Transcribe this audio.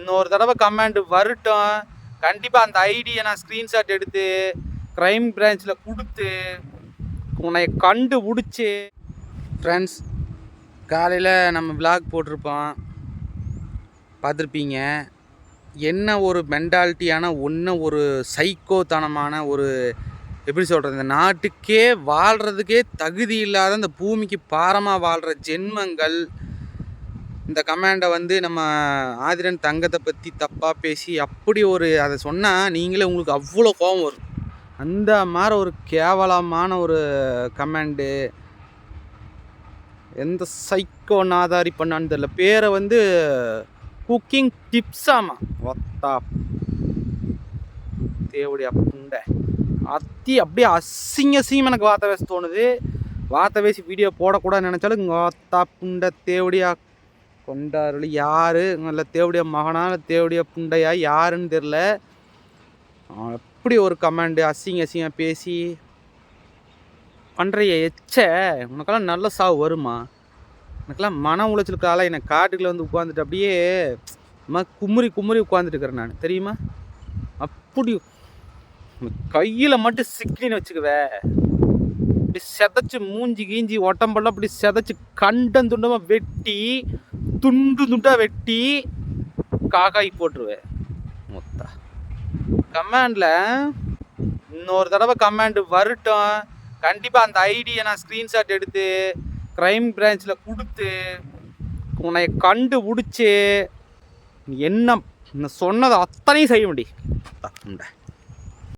இன்னொரு தடவை கமெண்ட் வரட்டும். கண்டிப்பாக அந்த ஐடியை நான் ஸ்க்ரீன்ஷாட் எடுத்து க்ரைம் பிரான்ச்சில் கொடுத்து உன்னை கண்டுபிடிச்சி. ஃப்ரெண்ட்ஸ் காலையில் நம்ம vlog போட்டிருப்போம். பார்த்துருப்பீங்க. என்ன ஒரு மென்டாலிட்டியான ஒன்று ஒரு சைக்கோத்தனமான ஒரு எப்படி சொல்கிறது இந்த நாட்டுக்கே வாழ்கிறதுக்கே தகுதி இல்லாத இந்த பூமிக்கு பாரமாக வாழ்கிற ஜென்மங்கள் இந்த கமாண்டை வந்து நம்ம ஆதிரன் தங்கத்தை பற்றி தப்பாக பேசி அப்படி ஒரு அதை சொன்னால் நீங்களே உங்களுக்கு அவ்வளோ கோபம் வரும். அந்த மாதிரி ஒரு கேவலமான ஒரு கமாண்டு எந்த சைக்கோ நாதாரி பண்ணான்னு தெரியல. பேரை வந்து குக்கிங் டிப்ஸாமா ஒத்தா தேவடி அப்புண்டை அத்தி அப்படியே அசிங்க அசிங்கம் எனக்கு வார்த்தை பேச தோணுது. வார்த்தை பேசி வீடியோ போடக்கூடாது நினச்சாலும் இங்கே ஒத்தா புண்டை தேவடியா கொண்டாருளி. யார்? நல்ல தேவடைய மகனா இல்லை தேவடியா புண்டையா? யாருன்னு தெரில. அப்படி ஒரு கமாண்டு அசிங்க அசிங்க பேசி பண்ணுறைய எச்ச? உனக்கெல்லாம் நல்ல சாவு வருமா? எனக்கெல்லாம் மன உளைச்சலுக்கு ஆளாக என்னை காட்டுக்குள்ள வந்து உட்காந்துட்டு அப்படியே அம்மா குமுறி குமுறி உட்காந்துட்டு இருக்கிறேன் நான். தெரியுமா? அப்படி கையில் மட்டும் சிக்கின்னு வச்சுக்குவேன் இப்படி செதைச்சு மூஞ்சி கீஞ்சி உடம்பெல்லாம் அப்படி செதைச்சு கண்டம் துண்டமாக வெட்டி துண்டு துண்டாக வெட்டி காக்காய் போட்டுருவேன். மொத்தா. கமாண்டில் இன்னொரு தடவை கமாண்டு வரட்டும். கண்டிப்பாக அந்த ஐடியை நான் ஸ்க்ரீன்ஷாட் எடுத்து க்ரைம் பிரான்ச்சில் கொடுத்து உன்னை கண்டுபிடிச்சி என்ன நான் சொன்னதை அத்தனையும் செய்ய முடியும்